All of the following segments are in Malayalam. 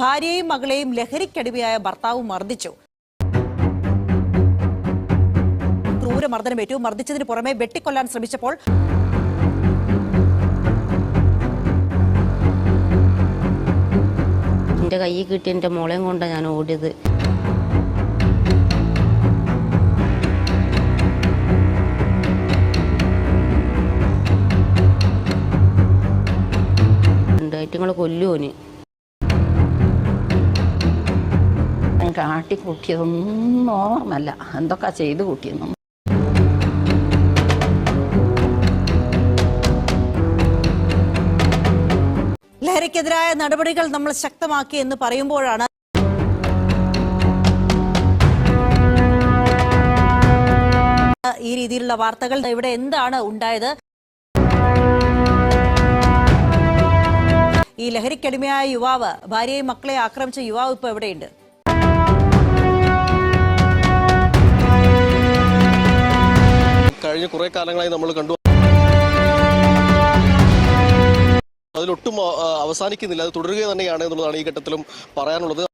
ഭാര്യയെയും മകളെയും ലഹരിക്കടിമയായ ഭർത്താവ് മർദ്ദിച്ചു. ക്രൂരമർദ്ദനമേറ്റു മർദ്ദിച്ചതിന് പുറമെ വെട്ടിക്കൊല്ലാൻ ശ്രമിച്ചപ്പോൾ എന്റെ കൈ കിട്ടി എന്റെ മോളെയും കൊണ്ടാണ് ഞാൻ ഓടിയത്. രണ്ടായിട്ടുങ്ങളെ കൊല്ലുവോന് കാട്ടി കൂട്ടിയതൊന്നും ഓർമ്മല്ല എന്തൊക്കെ ചെയ്ത് കൂട്ടിയെന്നും ലഹരിക്കെതിരായ നടപടികൾ നമ്മൾ ശക്തമാക്കി എന്ന് പറയുമ്പോഴാണ് ഈ രീതിയിലുള്ള വാർത്തകൾ. ഇവിടെ എന്താണ് ഉണ്ടായത്? ഈ ലഹരിക്കടിമയായ യുവാവ് ഭാര്യയും മക്കളെ ആക്രമിച്ച യുവാവ് ഇപ്പൊ എവിടെയുണ്ട്? കുറെ കാലങ്ങളായി നമ്മൾ കണ്ടു. അതിലൊട്ടും അവസാനിക്കുന്നില്ല. അത് തുടരുക തന്നെയാണ് എന്നുള്ളതാണ് ഈ ഘട്ടത്തിലും പറയാനുള്ളത്.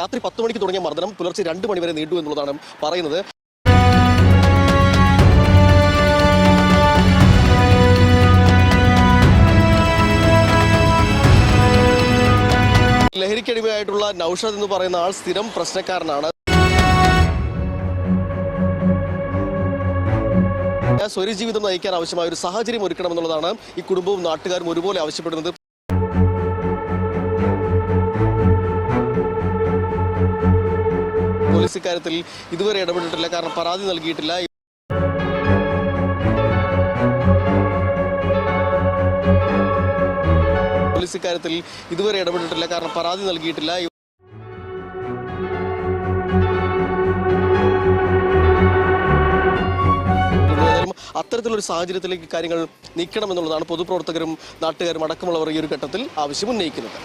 രാത്രി പത്ത് മണിക്ക് തുടങ്ങിയ മർദ്ദനം പുലർച്ചെ രണ്ട് മണിവരെ നീണ്ടു എന്നുള്ളതാണ് പറയുന്നത്. ലഹരിക്കടിമയായിട്ടുള്ള നൌഷദ് എന്ന് പറയുന്ന ആൾ സ്ഥിരം പ്രശ്നക്കാരനാണ്. സ്വരജീവിതം നയിക്കാൻ ആവശ്യമായ ഒരു സാഹചര്യം ഒരുക്കണമെന്നുള്ളതാണ് ഈ കുടുംബവും നാട്ടുകാരും ഒരുപോലെ ആവശ്യപ്പെടുന്നത്. പോലീസ് ഇക്കാര്യത്തിൽ ഇതുവരെ ഇടപെട്ടിട്ടില്ല. കാരണം പരാതി നൽകിയിട്ടില്ല. പോലീസ് ഇക്കാര്യത്തിൽ ഇതുവരെ ഇടപെട്ടിട്ടില്ല. കാരണം പരാതി നൽകിയിട്ടില്ല. അത്തരത്തിലൊരു സാഹചര്യത്തിലേക്ക് കാര്യങ്ങൾ നീക്കണമെന്നുള്ളതാണ് പൊതുപ്രവർത്തകരും നാട്ടുകാരും അടക്കമുള്ളവർ ഈ ഒരു ഘട്ടത്തിൽ ആവശ്യം ഉന്നയിക്കുന്നത്.